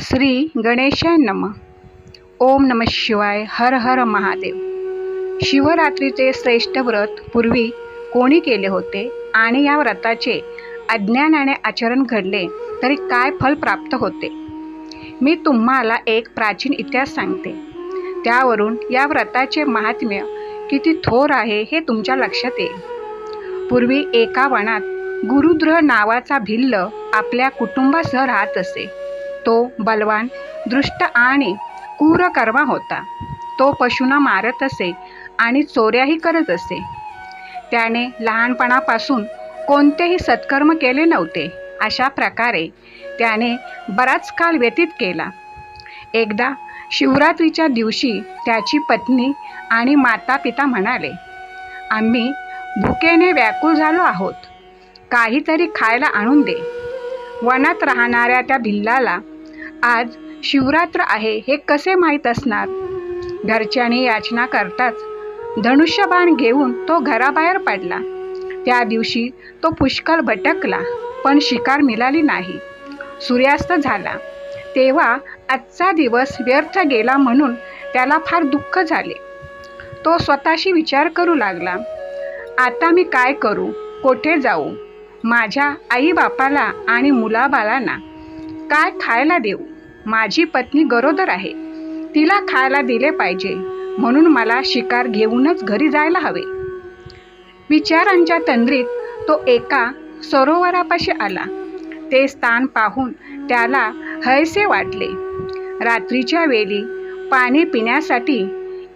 श्री गणेशाय नम. ओम नम शिवाय हर हर महादेव. शिवरात्रीचे श्रेष्ठ व्रत पूर्वी कोणी केले होते आणि या व्रताचे अज्ञानाने आचरण घडले तरी काय फल प्राप्त होते? मी तुम्हाला एक प्राचीन इतिहास सांगते. त्यावरून या व्रताचे महात्म्य किती थोर आहे हे तुमच्या लक्षात येईल. पूर्वी एका वनात गुरुद्र नावाचा भिल्ल आपल्या कुटुंबासह राहत असे. तो बलवान दृष्ट आणि क्रूरकर्मा होता. तो पशूंना मारत असे आणि चोऱ्याही करत असे. त्याने लहानपणापासून कोणतेही सत्कर्म केले नव्हते. अशा प्रकारे त्याने बराच काळ व्यतीत केला. एकदा शिवरात्रीच्या दिवशी त्याची पत्नी आणि माता पिता म्हणाले आम्ही भुकेने व्याकुळ झालो आहोत. काहीतरी खायला आणून दे. वनात राहणाऱ्या त्या भिल्लाला आज शिवरात्र आहे हे कसे माहीत असणार? घरच्यांनी याचना करताच धनुष्यबाण घेऊन तो घराबाहेर पडला. त्या दिवशी तो पुष्कळ भटकला पण शिकार मिळाली नाही. सूर्यास्त झाला. तेव्हा आजचा दिवस व्यर्थ गेला म्हणून त्याला फार दुःख झाले. तो स्वतःशी विचार करू लागला. आता मी काय करू? कोठे जाऊ? माझ्या आईबापाला आणि मुलाबाळांना काय खायला देऊ? माझी पत्नी गरोदर आहे. तिला खायला दिले पाहिजे. म्हणून मला शिकार घेऊनच घरी जायला हवे. विचारांच्या तंद्रीत तो एका सरोवरापाशी आला. ते स्थान पाहून त्याला हयसे वाटले. रात्रीच्या वेळी पाणी पिण्यासाठी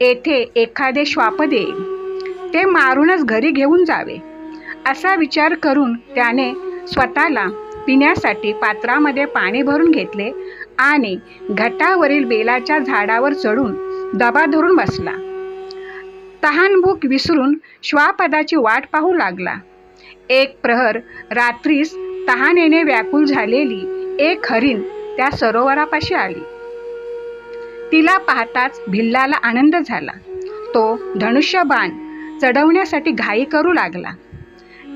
येथे एखादे श्वाप देईल ते मारूनच घरी घेऊन जावे. असा विचार करून त्याने स्वतःला पिण्यासाठी पात्रामध्ये पाणी भरून घेतले आणि घटावरील बेलाच्या झाडावर चढून दबा धरून बसला. तहानभूक विसरून श्वापदाची वाट पाहू लागला. एक प्रहर रात्रीस तहानेने व्याकुल झालेली एक हरिण त्या सरोवरापाशी आली. तिला पाहताच भिल्लाला आनंद झाला. तो धनुष्यबाण चढवण्यासाठी घाई करू लागला.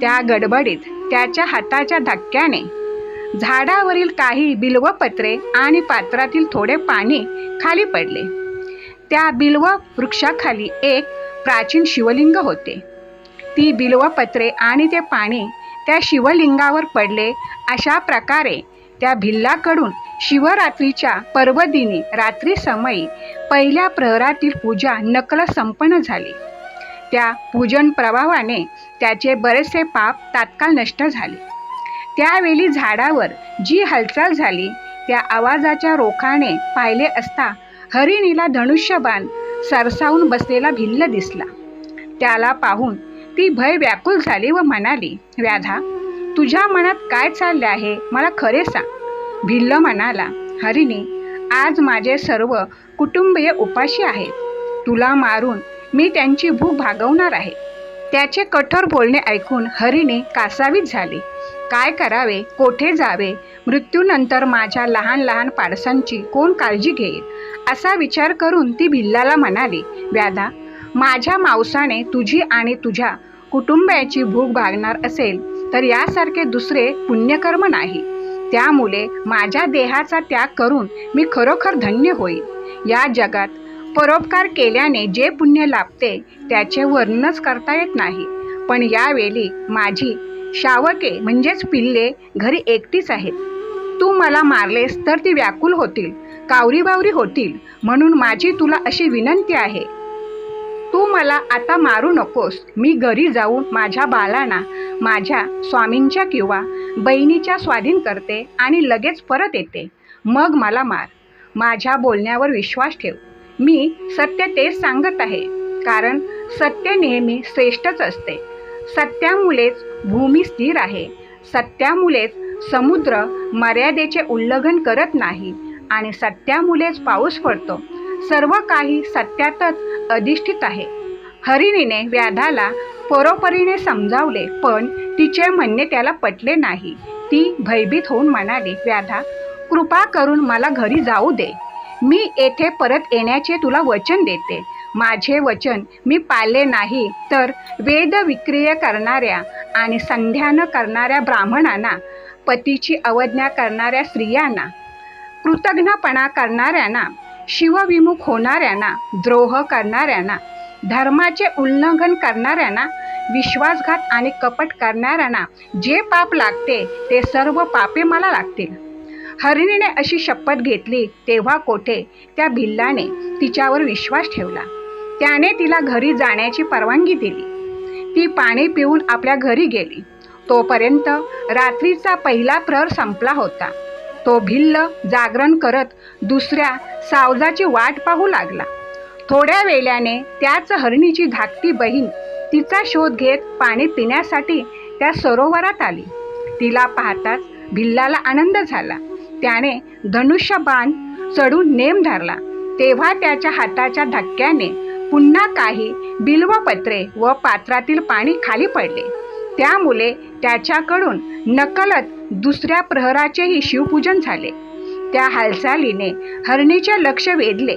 त्या गडबडीत त्याच्या हाताच्या धक्क्याने. झाडावरील काही बिल्वपत्रे आणि पात्रातील थोडे पाणी खाली पडले. त्या बिल्व वृक्षाखाली एक प्राचीन शिवलिंग होते. ती बिल्वपत्रे आणि ते पाणी त्या शिवलिंगावर पडले अशा प्रकारे त्या भिल्लाकडून शिवरात्रीच्या पर्वदिनी रात्री समयी पहिल्या प्रहरातील पूजा नकल संपन्न झाली. त्या पूजन प्रभावाने त्याचे बरेचसे पाप तात्काळ नष्ट झाले. त्यावेळी झाडावर जी हालचाल झाली त्या आवाजाच्या रोखाने पाहिले असता हरिणीला धनुष्यबाण सरसावून बसलेला भिल्ल दिसला. त्याला पाहून ती भय व्याकुल झाली व म्हणाली व्याधा तुझ्या मनात काय चालले आहे? मला खरे सांग. भिल्ल म्हणाला हरिणी आज माझे सर्व कुटुंबीय उपाशी आहेत. तुला मारून मी त्यांची भूक भागवणार आहे. त्याचे कठोर बोलणे ऐकून हरिणी कासावीत झाली. काय करावे? कोठे जावे? मृत्यूनंतर माझ्या लहान लहान पाडसांची कोण काळजी घेईल? असा विचार करून ती भिल्लाला म्हणाली व्याधा माझ्या मावसाने तुझी आणि तुझ्या कुटुंबाची भूक भागणार असेल तर यासारखे दुसरे पुण्यकर्म नाही. त्यामुळे माझ्या देहाचा त्याग करून मी खरोखर धन्य होईल या जगात परोपकार केल्याने जे पुण्य लाभते त्याचे वर्णनच करता येत नाही. पण यावेळी माझी शावके म्हणजेच पिल्ले घरी एकटीच आहेत. तू मला मारलेस तर ती व्याकुल होतील कावरीबावरी होतील म्हणून माझी तुला अशी विनंती आहे. तू मला आता मारू नकोस मी घरी जाऊन माझ्या बाळांना माझ्या स्वामींच्या किंवा बहिणीच्या स्वाधीन करते आणि लगेच परत येते. मग मला मार. माझ्या बोलण्यावर विश्वास ठेव. मी सत्य तेच सांगत आहे. कारण सत्य नेहमी श्रेष्ठच असते. सत्यामुळेच भूमी स्थिर आहे. सत्यामुळेच समुद्र मर्यादेचे उल्लंघन करत नाही आणि सत्यामुळेच पाऊस पडतो. सर्व काही सत्यातच अधिष्ठित आहे. हरिणीने व्याधाला परोपरीने समजावले पण तिचे म्हणणे त्याला पटले नाही. ती भयभीत होऊन म्हणाली व्याधा कृपा करून मला घरी जाऊ दे. मी येथे परत येण्याचे तुला वचन देते. माझे वचन मी पाळले नाही तर वेद विक्रिय करणाऱ्या आणि संध्यान करणाऱ्या ब्राह्मणांना पतीची अवज्ञा करणाऱ्या स्त्रियांना कृतज्ञपणा करणाऱ्यांना शिवविमुख होणाऱ्यांना द्रोह करणाऱ्यांना धर्माचे उल्लंघन करणाऱ्यांना विश्वासघात आणि कपट करणाऱ्यांना जे पाप लागते ते सर्व पापे मला लागतील. हरिणीने अशी शपथ घेतली तेव्हा कोठे? त्या भिल्लाने तिच्यावर विश्वास ठेवला. त्याने तिला घरी जाण्याची परवानगी दिली. ती पाणी पिऊन आपल्या घरी गेली. तोपर्यंत रात्रीचा पहिला प्रहर संपला होता. तो भिल्ल जागरण करत दुसऱ्या सावजाची वाट पाहू लागला. थोड्या वेळाने त्याच हरणीची धाकटी बहीण तिचा शोध घेत पाणी पिण्यासाठी त्या सरोवरात आली. तिला पाहताच भिल्लाला आनंद झाला. त्याने धनुष्यबाण चढून नेम धरला. तेव्हा त्याच्या हाताच्या धक्क्याने पुन्हा काही बिल्वपत्रे व पात्रातील पाणी खाली पडले. त्यामुळे त्याच्याकडून नकलत दुसऱ्या प्रहराचेही शिवपूजन झाले. त्या हालचालीने हरणीचे लक्ष वेधले.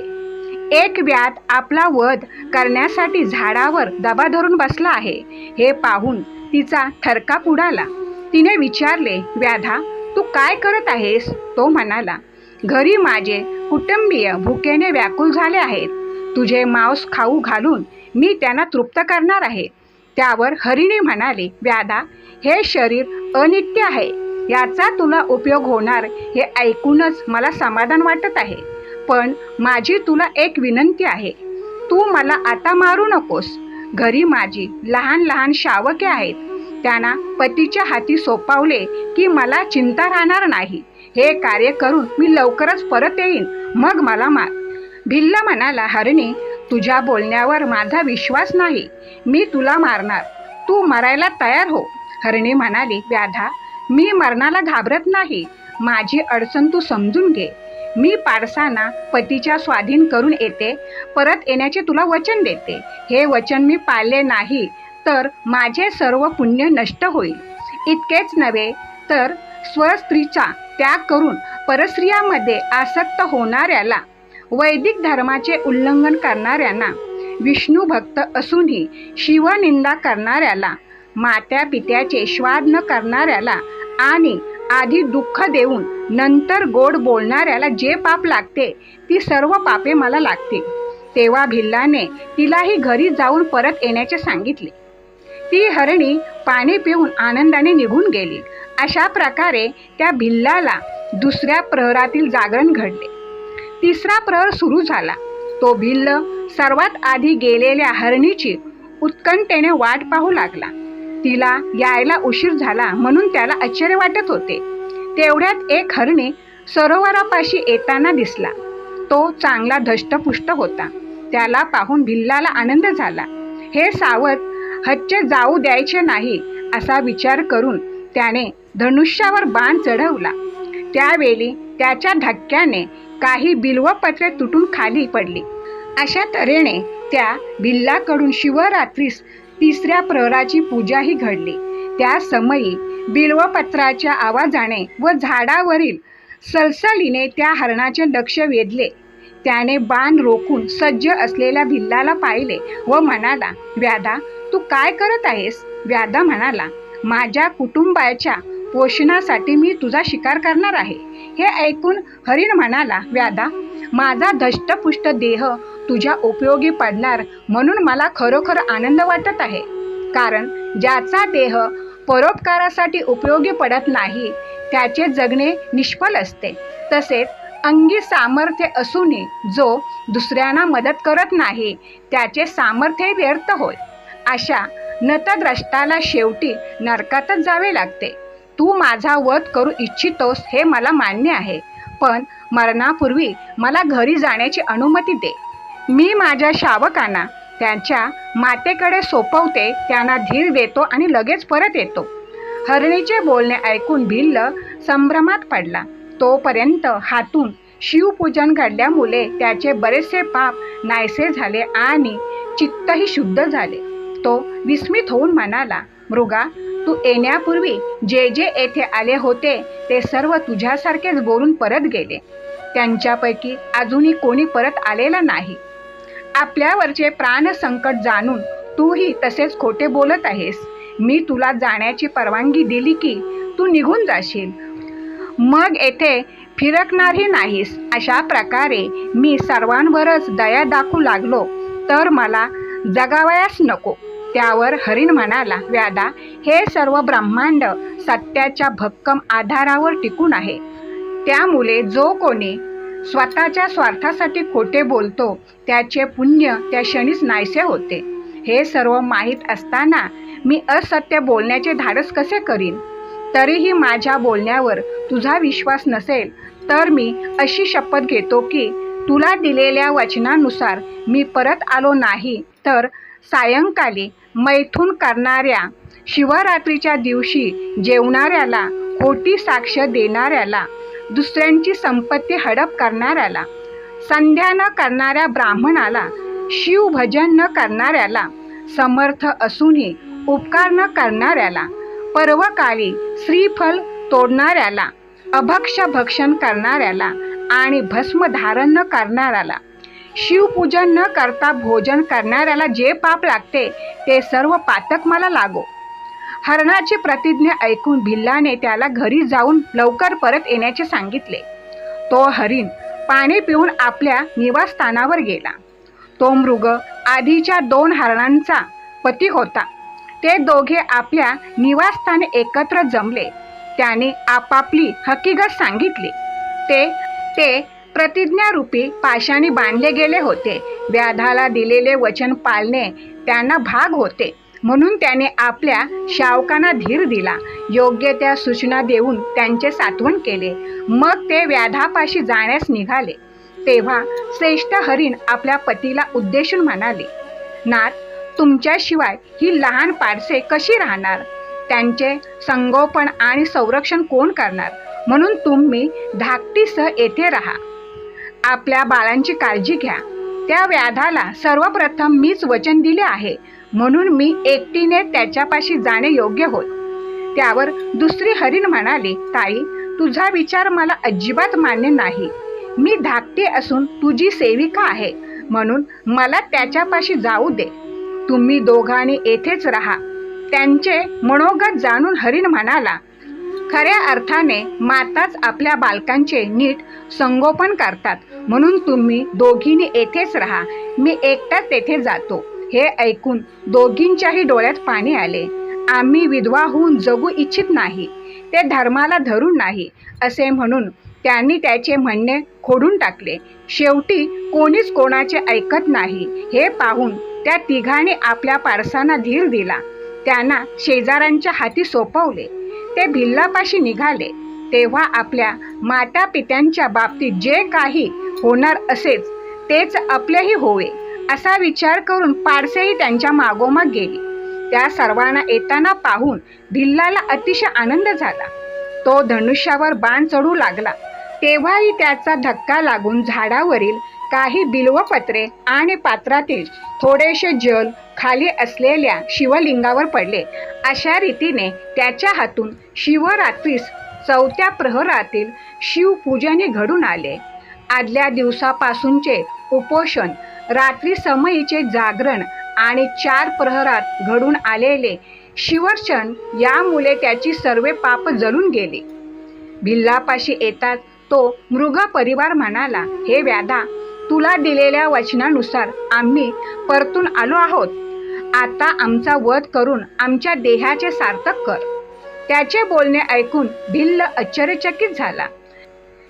एक व्यात आपला वध करण्यासाठी झाडावर दबा धरून बसला आहे हे पाहून तिचा थरकाप उडाला. तिने विचारले व्याधा तू काय करत आहेस? तो म्हणाला घरी माझे कुटुंबीय भुकेने व्याकुल झाले आहेत. तुझे मांस खाऊ घालून मी त्यांना तृप्त करणार आहे. त्यावर हरिणी म्हणाले व्याधा हे शरीर अनित्य आहे. याचा तुला उपयोग होणार हे ऐकूनच मला समाधान वाटत आहे. पण माझी तुला एक विनंती आहे. तू मला आता मारू नकोस. घरी माझी लहान लहान शावके आहेत. त्यांना पतीच्या हाती सोपावले की मला चिंता राहणार नाही. हे कार्य करून मी लवकरच परत येईन. मग मला मार भिल्ल म्हणाला हरणी तुझ्या बोलण्यावर माझा विश्वास नाही. मी तुला मारणार. तू मरायला तयार हो. हरणी म्हणाली व्याधा मी मरणाला घाबरत नाही. माझी अडचण तू समजून घे. मी पारसाना पतीच्या स्वाधीन करून येते. परत येण्याचे तुला वचन देते. हे वचन मी पाळले नाही. तर माझे सर्व पुण्य नष्ट होईल. इतकेच नव्हे तर स्वस्त्रीचा त्याग करून परस्त्रियामध्ये आसक्त होणाऱ्याला वैदिक धर्माचे उल्लंघन करणाऱ्यांना विष्णू भक्त असूनही शिवनिंदा करणाऱ्याला मात्या पित्याचे श्वाद न करणाऱ्याला आणि आधी दुःख देऊन नंतर गोड बोलणाऱ्याला जे पाप लागते ती सर्व पापे मला लागतील. तेव्हा भिल्लाने तिलाही घरी जाऊन परत येण्याचे सांगितले. ती हरणी पाणी पिऊन आनंदाने निघून गेली. अशा प्रकारे त्या भिल्लाला दुसऱ्या प्रहरातील जागरण घडले. तिसरा प्रहर सुरू झाला. तो भिल्ल सर्वात आधी गेलेल्या हरणीची उत्कंठेने वाट पाहू लागला. तिला यायला उशीर झाला म्हणून त्याला आश्चर्य वाटत होते. तेवढ्यात एक हरणी सरोवरापाशी येताना दिसला. तो चांगला धष्टपुष्ट होता. त्याला पाहून भिल्लाला आनंद झाला. हे सावध हच्च जाऊ द्यायचे नाही असा विचार करून त्याने धनुष्यावर बाण चढवला. त्यावेळी त्याच्या धक्क्याने काही बिल्वपत्रे तुटून खाली पडली. अशा तऱ्हेने त्या भिल्लाकडून शिवरात्रीस तिसऱ्या प्रहराची पूजाही घडली. त्या समयी बिल्वपत्राच्या आवाजाने व झाडावरील सलसलीने त्या हरणाचे लक्ष वेधले. त्याने बाण रोखून सज्ज असलेल्या भिल्लाला पाहिले व म्हणाला व्याधा तू काय करत आहेस? व्याधा म्हणाला माझ्या कुटुंबाच्या पोषणासाठी मी तुझा शिकार करणार आहे. हे ऐकून हरिण म्हणाला व्याधा माझा धष्टपुष्ट देह तुझ्या उपयोगी पडणार म्हणून मला खरोखर आनंद वाटत आहे. कारण ज्याचा देह परोपकारासाठी उपयोगी पडत नाही त्याचे जगणे निष्फल असते. तसेच अंगी सामर्थ्य असूनही जो दुसऱ्यांना मदत करत नाही त्याचे सामर्थ्य व्यर्थ होय. अशा नतद्रष्टाला शेवटी नरकातच जावे लागते. तू माझा वध करू इच्छितोस हे मला मान्य आहे. पण मरणापूर्वी मला घरी जाण्याची अनुमती दे. मी माझ्या शावकांना त्यांच्या मातेकडे सोपवते त्यांना धीर देतो आणि लगेच परत येतो. हरणीचे बोलणे ऐकून भिल्ल संभ्रमात पडला. तोपर्यंत हातून शिवपूजन घडल्यामुळे त्याचे बरेचसे पाप नायसे झाले आणि चित्तही शुद्ध झाले. तो विस्मित होऊन म्हणाला मृगा तू येण्यापूर्वी जे जे येथे आले होते ते सर्व तुझ्यासारखेच बोलून परत गेले. त्यांच्यापैकी अजूनही कोणी परत आलेला नाही. आपल्यावरचे प्राणसंकट जाणून तूही तसेच खोटे बोलत आहेस. मी तुला जाण्याची परवानगी दिली की तू निघून जाशील. मग येथे फिरकणारही नाहीस. अशा प्रकारे मी सर्वांवरच दया दाखवू लागलो. तर मला जगावयास नको. त्यावर हरिण म्हणाला व्यादा हे सर्व ब्रह्मांड सत्याच्या भक्कम आधारावर टिकून आहे. त्यामुळे जो कोणी स्वतःच्या स्वार्थासाठी खोटे बोलतो त्याचे पुण्य त्या क्षणीच नाहीसे होते. हे सर्व माहीत असताना मी असत्य बोलण्याचे धाडस कसे करीन? तरीही माझ्या बोलण्यावर तुझा विश्वास नसेल तर मी अशी शपथ घेतो की तुला दिलेल्या वचनानुसार मी परत आलो नाही तर सायंकाली मैथून करणाऱ्या शिवरात्रीच्या दिवशी जेवणाऱ्याला खोटी साक्ष देणाऱ्याला दुसऱ्यांची संपत्ती हडप करणाऱ्याला संध्या न करणाऱ्या ब्राह्मणाला शिवभजन न करणाऱ्याला समर्थ असूनही उपकार न करणाऱ्याला पर्वकाळी श्रीफल तोडणाऱ्याला अभक्ष भक्षण करणाऱ्याला आणि भस्म धारण न करणाऱ्याला शिवपूजन न करता भोजन करणाऱ्याला जे पाप लागते ते सर्व पातक मला लागो. हरणाची प्रतिज्ञा ऐकून भिल्लाने त्याला घरी जाऊन लवकर परत येण्याचे सांगितले. तो हरिण पाणी पिऊन आपल्या निवासस्थानावर गेला. तो मृग आधीच्या दोन हरणांचा पती होता. ते दोघे आपल्या निवासस्थानी एकत्र जमले. त्याने आपापली हकीकत सांगितली. ते ते प्रतिज्ञारूपी पाशाने बांधले गेले होते. व्याधाला दिलेले वचन पाळणे त्यांना भाग होते. म्हणून त्याने आपल्या शावकांना धीर दिला. योग्य त्या सूचना देऊन त्यांचे सात्वन केले. मग ते व्याधापाशी जाण्यास निघाले. तेव्हा श्रेष्ठ हरिण आपल्या पतीला उद्देशून म्हणाले नाथ तुमच्याशिवाय ही लहान पारसे कशी राहणार? त्यांचे संगोपन आणि संरक्षण कोण करणार? म्हणून तुम्ही धाकटीसह येथे राहा. आपल्या बाळांची काळजी घ्या. त्या व्याधाला सर्वप्रथम मीच वचन दिले आहे. म्हणून मी एकटीने त्याच्यापाशी जाणे योग्य होत. त्यावर दुसरी हरिण म्हणाली ताई तुझा विचार मला अजिबात मान्य नाही. मी धाकटी असून तुझी सेविका आहे. म्हणून मला त्याच्यापाशी जाऊ दे. तुम्ही दोघांनी येथेच राहा. त्यांचे मनोगत जाणून हरिण म्हणाला खऱ्या अर्थाने माताच आपल्या बालकांचे नीट संगोपन करतात. म्हणून तुम्ही दोघींनी येथेच राहा. मी एकटाच तेथे जातो. हे ऐकून दोघींच्याही डोळ्यात पाणी आले. आम्ही विधवा होऊन जगू इच्छित नाही. ते धर्माला धरून नाही असे म्हणून त्यांनी त्याचे म्हणणे खोडून टाकले. शेवटी कोणीच कोणाचे ऐकत नाही. हे पाहून त्या तिघांनी आपल्या पारसांना धीर दिला. त्यांना शेजाऱ्यांच्या हाती सोपवले. ते भिल्लापाशी निघाले तेव्हा आपल्या माता पित्यांच्या बाबतीत जे काही होणार असेच तेच आपलेही होवे असा विचार करून पारसेही त्यांच्या मागोमाग गेली. त्या सर्वांना येताना पाहून भिल्लाला अतिशय आनंद झाला. तो धनुष्यावर बाण चढू लागला. तेव्हाही त्याचा धक्का लागून झाडावरील काही बिल्वपत्रे आणि पात्रातील थोडेसे जल खाली असलेल्या शिवलिंगावर पडले. अशा रीतीने त्याच्या हातून शिवरात्रीस चौथ्या प्रहरातील शिवपूजने घडून आले. आदल्या दिवसापासूनचे उपोषण रात्री समयीचे जागरण आणि चार प्रहरात घडून आलेले शिवर्षण यामुळे त्याची सर्व पाप जळून गेली. भिल्लापाशी येतात तो मृग परिवार म्हणाला हे व्याधा तुला दिलेल्या वचनानुसार आम्ही परतून आलो आहोत. आता आमचा वध करून आमच्या देहाचे सार्थक कर. त्याचे बोलणे ऐकून भिल्ल आश्चर्यचकित झाला.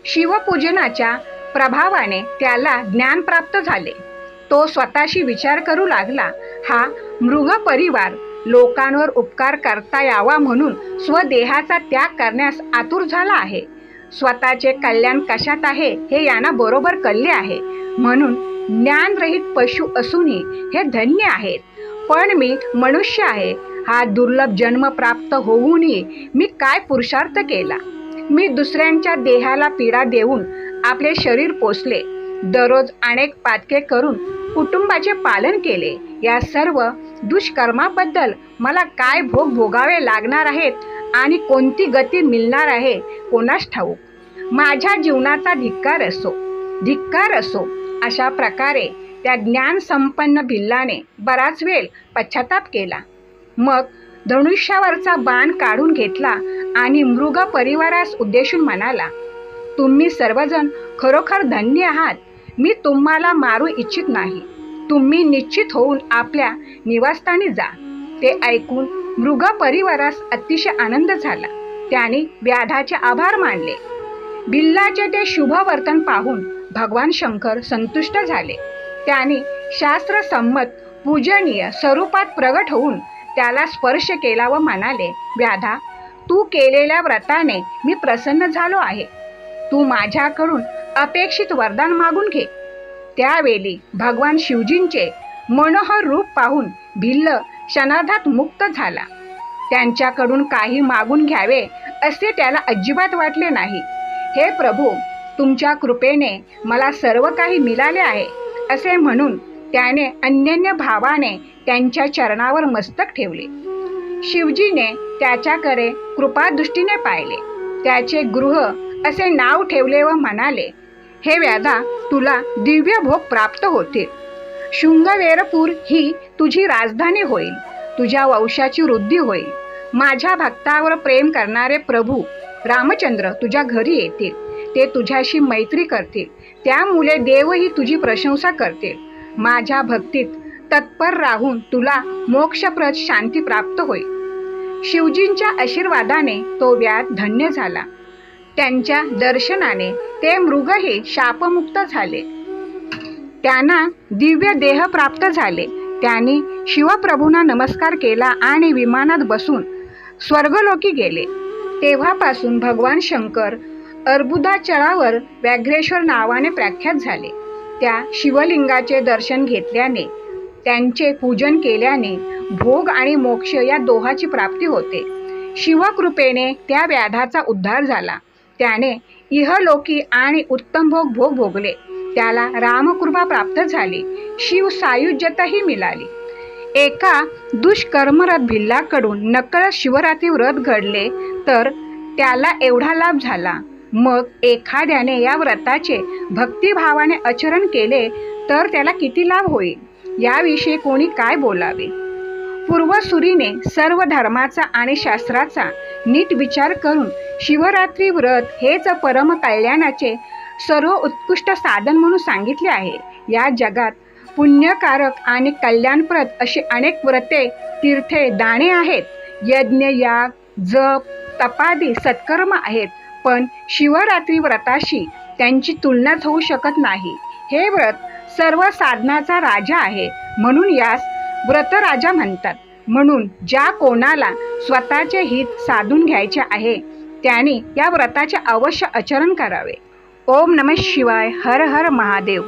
शिवपूजनाच्या प्रभावाने त्याला ज्ञान प्राप्त झाले. तो स्वतःशी विचार करू लागला हा मृग परिवार लोकांवर उपकार करता यावा म्हणून स्वदेहाचा त्याग करण्यास आतुर झाला आहे. स्वतःचे कल्याण कशात आहे हे यांना बरोबर कळले आहे. म्हणून ज्ञानरहित पशु असूनही हे धन्य आहेत. पण मी मनुष्य आहे. हा दुर्लभ जन्म प्राप्त होऊनही मी काय पुरुषार्थ केला? मी दुसऱ्यांच्या देहाला पीडा देऊन आपले शरीर पोचले दररोज अनेक पातके करून कुटुंबाचे पालन केले. या सर्व दुष्कर्माबद्दल मला काय भोग भोगावे लागणार आहेत? आणि कोणती गती मिळणार आहे कोणास ठाऊक. माझ्या जीवनाचा धिक्कार असो धिक्कार असो अशा प्रकारे त्या ज्ञान संपन्न भिल्लाने बराच वेळ पश्चाताप केला. मग धनुष्यावरचा बाण काढून घेतला आणि मृग परिवारास उद्देशून म्हणाला तुम्ही सर्वजण खरोखर धन्य आहात. मी तुम्हाला मारू इच्छित नाही. तुम्ही निश्चित होऊन आपल्या निवासस्थानी जा. ते ऐकून मृग परिवारास अतिशय आनंद झाला. त्याने व्याधाचे आभार मानले. बिल्लाचे ते शुभ वर्तन पाहून भगवान शंकर संतुष्ट झाले. त्याने शास्त्रसंमत पूजनीय स्वरूपात प्रगट होऊन त्याला स्पर्श केला व म्हणाले व्याधा तू केलेल्या व्रताने मी प्रसन्न झालो आहे. तू माझ्याकडून अपेक्षित वरदान मागून घे. त्यावेळी भगवान शिवजींचे मनोहर रूप पाहून भिल्ल क्षणार्धात मुक्त झाला. त्यांच्याकडून काही मागून घ्यावे असे त्याला अजिबात वाटले नाही. हे प्रभू तुमच्या कृपेने मला सर्व काही मिळाले आहे असे म्हणून त्याने अन्यन्य भावाने त्यांच्या चरणावर मस्तक ठेवले. शिवजीने त्याच्याकडे कृपादृष्टीने पाहिले. त्याचे गृह असे नाव ठेवले व म्हणाले हे व्याधा तुला दिव्य भोग प्राप्त होतील. शृंगवेरपूर ही तुझी राजधानी होईल तुझ्या वंशाची वृद्धी होईल. माझ्या भक्तावर प्रेम करणारे प्रभू रामचंद्र तुझ्या घरी येतील ते तुझ्याशी मैत्री करतील त्यामुळे देवही तुझी प्रशंसा करतील. माझ्या भक्तीत तत्पर राहून तुला मोक्षप्रद शांती प्राप्त होईल. शिवजींच्या आशीर्वादाने तो व्याध धन्य झाला. त्यांच्या दर्शनाने ते मृगही शापमुक्त झाले. त्यांना दिव्य देह प्राप्त झाले. त्यांनी शिवप्रभूंना नमस्कार केला आणि विमानात बसून स्वर्गलोकी गेले. तेव्हापासून भगवान शंकर अर्बुदाचळावर व्याघ्रेश्वर नावाने प्रख्यात झाले. त्या शिवलिंगाचे दर्शन घेतल्याने त्यांचे पूजन केल्याने भोग आणि मोक्ष या दोहाची प्राप्ती होते. शिवकृपेने त्या व्याधाचा उद्धार झाला. त्याने इहलोकी आणि उत्तम भोग भोग भोगले. त्याला रामकृपा प्राप्त झाली. शिव सायुज्यताही मिळाली. एका दुष्कर्मरत भिल्लाकडून नकळत शिवरात्री व्रत घडले तर त्याला एवढा लाभ झाला. मग एखाद्याने या व्रताचे भक्तिभावाने आचरण केले तर त्याला किती लाभ होईल? याविषयी कोणी काय बोलावे? पूर्वसुरीने सर्व धर्माचा आणि शास्त्राचा नीट विचार करून शिवरात्री व्रत हेच परम कल्याणाचे सर्व उत्कृष्ट साधन म्हणून सांगितले आहे. या जगात पुण्यकारक आणि कल्याणप्रद अशी अनेक व्रते तीर्थे दाणे आहेत. यज्ञ याग जप तपादी सत्कर्म आहेत. पण शिवरात्री व्रताशी त्यांची तुलनाच होऊ शकत नाही. हे व्रत सर्व साधनाचा राजा आहे. म्हणून यास व्रतराजा म्हणतात. म्हणून ज्या कोणाला स्वतःचे हित साधून घ्यायचे आहे त्याने या व्रताचे अवश्य आचरण करावे. ओम नम शिवाय हर हर महादेव.